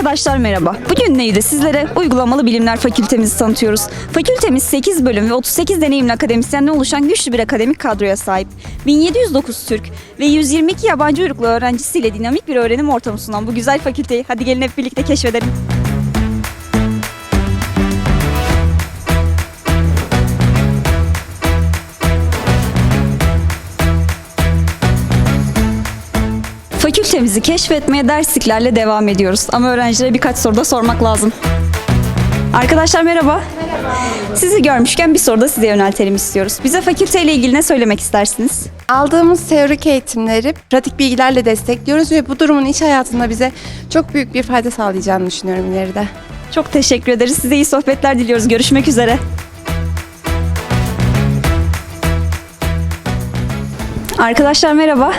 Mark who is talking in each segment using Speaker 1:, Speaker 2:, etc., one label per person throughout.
Speaker 1: Arkadaşlar merhaba. Bugün neydi? Sizlere Uygulamalı Bilimler Fakültemizi tanıtıyoruz. Fakültemiz 8 bölüm ve 38 deneyimli akademisyenle oluşan güçlü bir akademik kadroya sahip. 1709 Türk ve 122 yabancı uyruklu öğrencisiyle dinamik bir öğrenim ortamı sunan bu güzel fakülteyi hadi gelin hep birlikte keşfedelim. Fakültemizi keşfetmeye dersliklerle devam ediyoruz. Ama öğrencilere birkaç soru da sormak lazım. Arkadaşlar merhaba. Sizi görmüşken bir soru da size yöneltelim istiyoruz. Bize fakülteyle ilgili ne söylemek istersiniz?
Speaker 2: Aldığımız teorik eğitimleri pratik bilgilerle destekliyoruz ve bu durumun iş hayatında bize çok büyük bir fayda sağlayacağını düşünüyorum ileride.
Speaker 1: Çok teşekkür ederiz. Size iyi sohbetler diliyoruz. Görüşmek üzere. Arkadaşlar merhaba.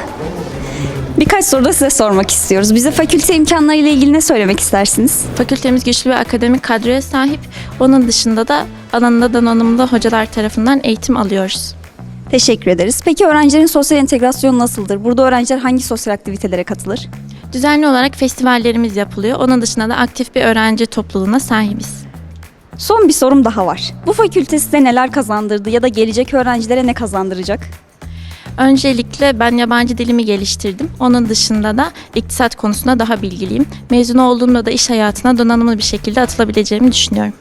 Speaker 1: Birkaç soru da size sormak istiyoruz. Bize fakülte imkanlarıyla ilgili ne söylemek istersiniz?
Speaker 3: Fakültemiz güçlü bir akademik kadroya sahip. Onun dışında da alanında donanımlı hocalar tarafından eğitim alıyoruz.
Speaker 1: Teşekkür ederiz. Peki öğrencilerin sosyal entegrasyonu nasıldır? Burada öğrenciler hangi sosyal aktivitelere katılır?
Speaker 3: Düzenli olarak festivallerimiz yapılıyor. Onun dışında da aktif bir öğrenci topluluğuna sahibiz.
Speaker 1: Son bir sorum daha var. Bu fakülte size neler kazandırdı ya da gelecek öğrencilere ne kazandıracak?
Speaker 3: Öncelikle ben yabancı dilimi geliştirdim. Onun dışında da iktisat konusunda daha bilgiliyim. Mezun olduğumda da iş hayatına donanımlı bir şekilde atılabileceğimi düşünüyorum.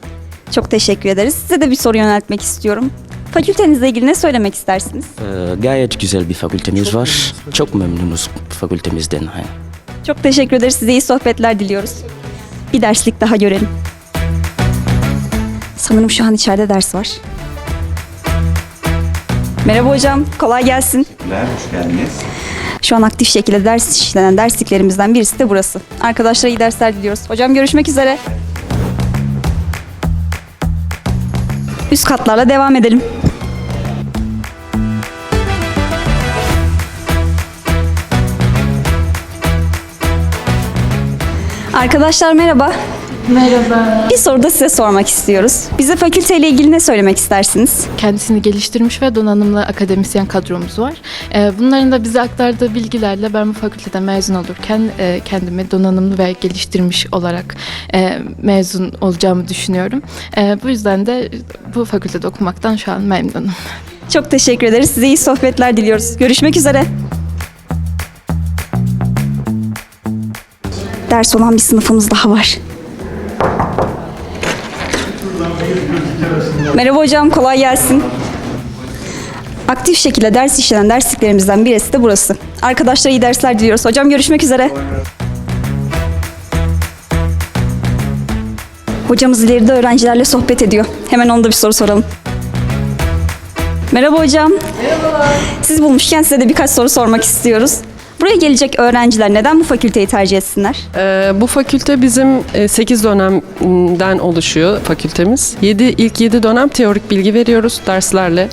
Speaker 1: Çok teşekkür ederiz. Size de bir soru yöneltmek istiyorum. Fakültenizle ilgili ne söylemek istersiniz?
Speaker 4: Ee, gayet güzel bir fakültemiz var. Çok memnunuz fakültemizden. Aynen.
Speaker 1: Çok teşekkür ederiz. Size iyi sohbetler diliyoruz. Bir derslik daha görelim. Sanırım şu an içeride ders var. Merhaba hocam, kolay gelsin.
Speaker 5: Teşekkürler, hoş geldiniz.
Speaker 1: Şu an aktif şekilde ders işlenen dersliklerimizden birisi de burası. Arkadaşlara iyi dersler diliyoruz. Hocam görüşmek üzere. Üst katlarla devam edelim. Arkadaşlar merhaba.
Speaker 6: Merhaba.
Speaker 1: Bir soru da size sormak istiyoruz. Bize fakülteyle ilgili ne söylemek istersiniz?
Speaker 6: Kendisini geliştirmiş ve donanımlı akademisyen kadromuz var. Ee, Bunların da bize aktardığı bilgilerle ben bu fakülteden mezun olurken e, kendimi donanımlı ve geliştirmiş olarak e, mezun olacağımı düşünüyorum. E, Bu yüzden de bu fakültede okumaktan şu an memnunum.
Speaker 1: Çok teşekkür ederiz. Size iyi sohbetler diliyoruz. Görüşmek üzere. Ders olan bir sınıfımız daha var. Merhaba hocam, kolay gelsin. Aktif şekilde ders işlenen dersliklerimizden birisi de burası. Arkadaşlara iyi dersler diliyoruz. Hocam görüşmek üzere. Hocamız ileride öğrencilerle sohbet ediyor. Hemen onda bir soru soralım. Merhaba hocam. Merhabalar. Siz bulmuşken size de birkaç soru sormak istiyoruz. Buraya gelecek öğrenciler neden bu fakülteyi tercih etsinler?
Speaker 7: Ee, bu fakülte bizim 8 dönemden oluşuyor fakültemiz. 7 ilk 7 dönem teorik bilgi veriyoruz derslerle.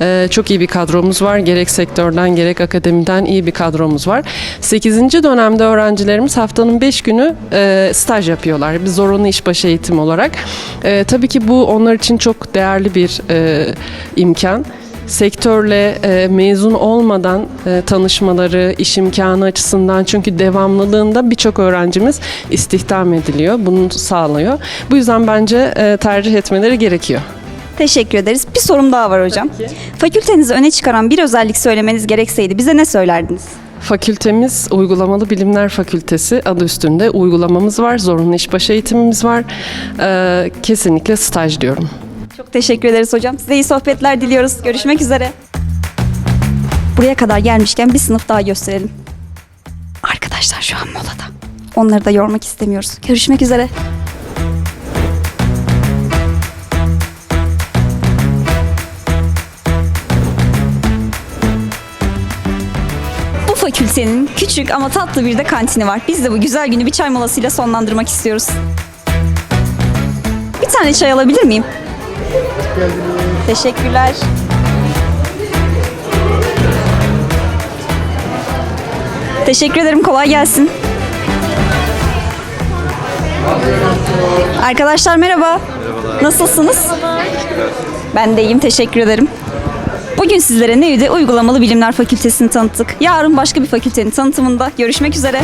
Speaker 7: Ee, çok iyi bir kadromuz var. Gerek sektörden gerek akademiden iyi bir kadromuz var. 8. dönemde öğrencilerimiz haftanın 5 günü e, staj yapıyorlar. Bir zorunlu işbaşı eğitim olarak. Ee, tabii ki bu onlar için çok değerli bir e, imkan sektörle e, mezun olmadan e, tanışmaları, iş imkanı açısından çünkü devamlılığında birçok öğrencimiz istihdam ediliyor. Bunu sağlıyor. Bu yüzden bence e, tercih etmeleri gerekiyor.
Speaker 1: Teşekkür ederiz. Bir sorum daha var hocam. Fakültenizi öne çıkaran bir özellik söylemeniz gerekseydi bize ne söylerdiniz?
Speaker 7: Fakültemiz Uygulamalı Bilimler Fakültesi adı üstünde uygulamamız var, zorunlu işbaşı eğitimimiz var. E, kesinlikle staj diyorum.
Speaker 1: Çok teşekkür ederiz hocam. Size iyi sohbetler diliyoruz. Görüşmek üzere. Buraya kadar gelmişken bir sınıf daha gösterelim. Arkadaşlar şu an molada. Onları da yormak istemiyoruz. Görüşmek üzere. Bu fakültenin küçük ama tatlı bir de kantini var. Biz de bu güzel günü bir çay molasıyla sonlandırmak istiyoruz. Bir tane çay alabilir miyim? Teşekkürler. Teşekkür ederim. Kolay gelsin. Arkadaşlar merhaba. Nasılsınız? Ben de iyiyim. Teşekkür ederim. Bugün sizlere Nevide Uygulamalı Bilimler Fakültesini tanıttık. Yarın başka bir fakültenin tanıtımında görüşmek üzere.